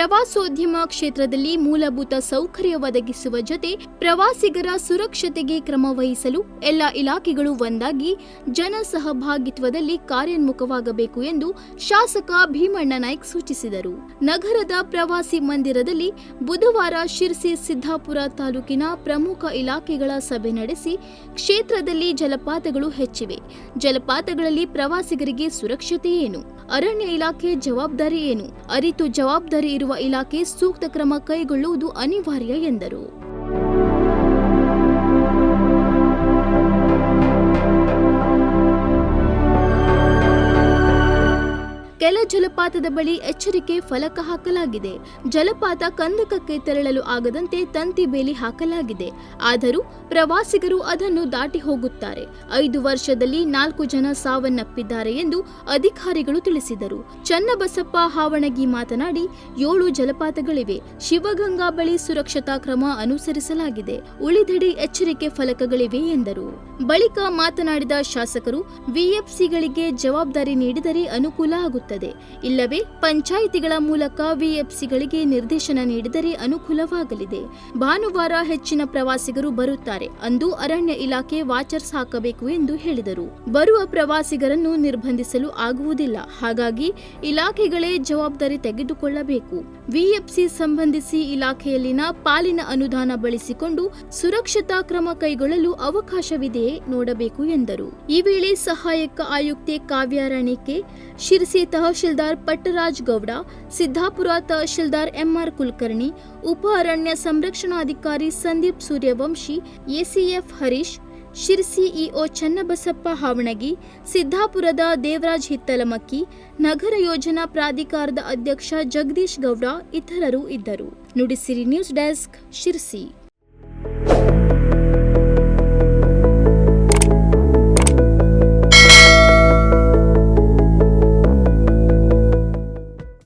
ಪ್ರವಾಸೋದ್ಯಮ ಕ್ಷೇತ್ರದಲ್ಲಿ ಮೂಲಭೂತ ಸೌಕರ್ಯ ಒದಗಿಸುವ ಜೊತೆ ಪ್ರವಾಸಿಗರ ಸುರಕ್ಷತೆಗೆ ಕ್ರಮ ವಹಿಸಲು ಎಲ್ಲ ಇಲಾಖೆಗಳು ಒಂದಾಗಿ ಜನ ಸಹಭಾಗಿತ್ವದಲ್ಲಿ ಕಾರ್ಯೋನ್ಮುಖವಾಗಬೇಕು ಎಂದು ಶಾಸಕ ಭೀಮಣ್ಣ ನಾಯ್ಕ್ ಸೂಚಿಸಿದರು. ನಗರದ ಪ್ರವಾಸಿ ಮಂದಿರದಲ್ಲಿ ಬುಧವಾರ ಶಿರ್ಸಿ ಸಿದ್ದಾಪುರ ತಾಲೂಕಿನ ಪ್ರಮುಖ ಇಲಾಖೆಗಳ ಸಭೆ ನಡೆಸಿ ಕ್ಷೇತ್ರದಲ್ಲಿ ಜಲಪಾತಗಳು ಹೆಚ್ಚಿವೆ. ಜಲಪಾತಗಳಲ್ಲಿ ಪ್ರವಾಸಿಗರಿಗೆ ಸುರಕ್ಷತೆ ಏನು? ಅರಣ್ಯ ಇಲಾಖೆ ಜವಾಬ್ದಾರಿ ಏನು? ಅರಿತು ಜವಾಬ್ದಾರಿ ಇರುವ ಇಲಾಖೆ ಸೂಕ್ತ ಕ್ರಮ ಕೈಗೊಳ್ಳುವುದು ಅನಿವಾರ್ಯ ಎಂದರು. ಕೆಲ ಜಲಪಾತದ ಬಳಿ ಎಚ್ಚರಿಕೆ ಫಲಕ ಹಾಕಲಾಗಿದೆ. ಜಲಪಾತ ಕಂದಕಕ್ಕೆ ತೆರಳಲು ಆಗದಂತೆ ತಂತಿ ಬೇಲಿ ಹಾಕಲಾಗಿದೆ. ಆದರೂ ಪ್ರವಾಸಿಗರು ಅದನ್ನು ದಾಟಿ ಹೋಗುತ್ತಾರೆ. ಐದು ವರ್ಷದಲ್ಲಿ ನಾಲ್ಕು ಜನ ಸಾವನ್ನಪ್ಪಿದ್ದಾರೆ ಎಂದು ಅಧಿಕಾರಿಗಳು ತಿಳಿಸಿದರು. ಚನ್ನಬಸಪ್ಪ ಹಾವಣಗಿ ಮಾತನಾಡಿ, ಏಳು ಜಲಪಾತಗಳಿವೆ. ಶಿವಗಂಗಾ ಬಳಿ ಸುರಕ್ಷತಾ ಕ್ರಮ ಅನುಸರಿಸಲಾಗಿದೆ. ಉಳಿದೆಡೆ ಎಚ್ಚರಿಕೆ ಫಲಕಗಳಿವೆ ಎಂದರು. ಬಳಿಕ ಮಾತನಾಡಿದ ಶಾಸಕರು, ವಿಎಫ್ಸಿಗಳಿಗೆ ಜವಾಬ್ದಾರಿ ನೀಡಿದರೆ ಅನುಕೂಲ ಆಗುತ್ತದೆ. ಇಲ್ಲವೇ ಪಂಚಾಯಿತಿಗಳ ಮೂಲಕ ವಿಎಫ್ಸಿಗಳಿಗೆ ನಿರ್ದೇಶನ ನೀಡಿದರೆ ಅನುಕೂಲವಾಗಲಿದೆ. ಭಾನುವಾರ ಹೆಚ್ಚಿನ ಪ್ರವಾಸಿಗರು ಬರುತ್ತಾರೆ ಅಂದು ಅರಣ್ಯ ಇಲಾಖೆ ವಾಚರ್ಸ್ ಹಾಕಬೇಕು ಎಂದು ಹೇಳಿದರು. ಬರುವ ಪ್ರವಾಸಿಗರನ್ನು ನಿರ್ಬಂಧಿಸಲು ಆಗುವುದಿಲ್ಲ. ಹಾಗಾಗಿ ಇಲಾಖೆಗಳೇ ಜವಾಬ್ದಾರಿ ತೆಗೆದುಕೊಳ್ಳಬೇಕು. ವಿಎಫ್ಸಿ ಸಂಬಂಧಿಸಿ ಇಲಾಖೆಯಲ್ಲಿನ ಪಾಲಿನ ಅನುದಾನ ಬಳಸಿಕೊಂಡು ಸುರಕ್ಷತಾ ಕ್ರಮ ಕೈಗೊಳ್ಳಲು ಅವಕಾಶವಿದೆಯೇ ನೋಡಬೇಕು ಎಂದರು. ಈ ವೇಳೆ ಸಹಾಯಕ ಆಯುಕ್ತೆ ಕಾವ್ಯ ರಾಣಿಕೆ ಶಿರಸಿ ತಹಶೀಲ್ದಾರ್ ಪಟ್ಟರಾಜ್ ಗೌಡ, ಸಿದ್ದಾಪುರ ತಹಶೀಲ್ದಾರ್ ಎಂಆರ್ ಕುಲಕರ್ಣಿ, ಉಪ ಅರಣ್ಯ ಸಂರಕ್ಷಣಾಧಿಕಾರಿ ಸಂದೀಪ್ ಸೂರ್ಯವಂಶಿ, ಎಸಿಎಫ್ ಹರೀಶ್, ಶಿರ್ಸಿ ಇಒ ಚನ್ನಬಸಪ್ಪ ಹಾವಣಗಿ, ಸಿದ್ದಾಪುರದ ದೇವರಾಜ್ ಹಿತ್ತಲಮಕ್ಕಿ, ನಗರ ಯೋಜನಾ ಪ್ರಾಧಿಕಾರದ ಅಧ್ಯಕ್ಷ ಜಗದೀಶ್ ಗೌಡ ಇತರರು ಇದ್ದರು. Nudisiri news desk Sirsi.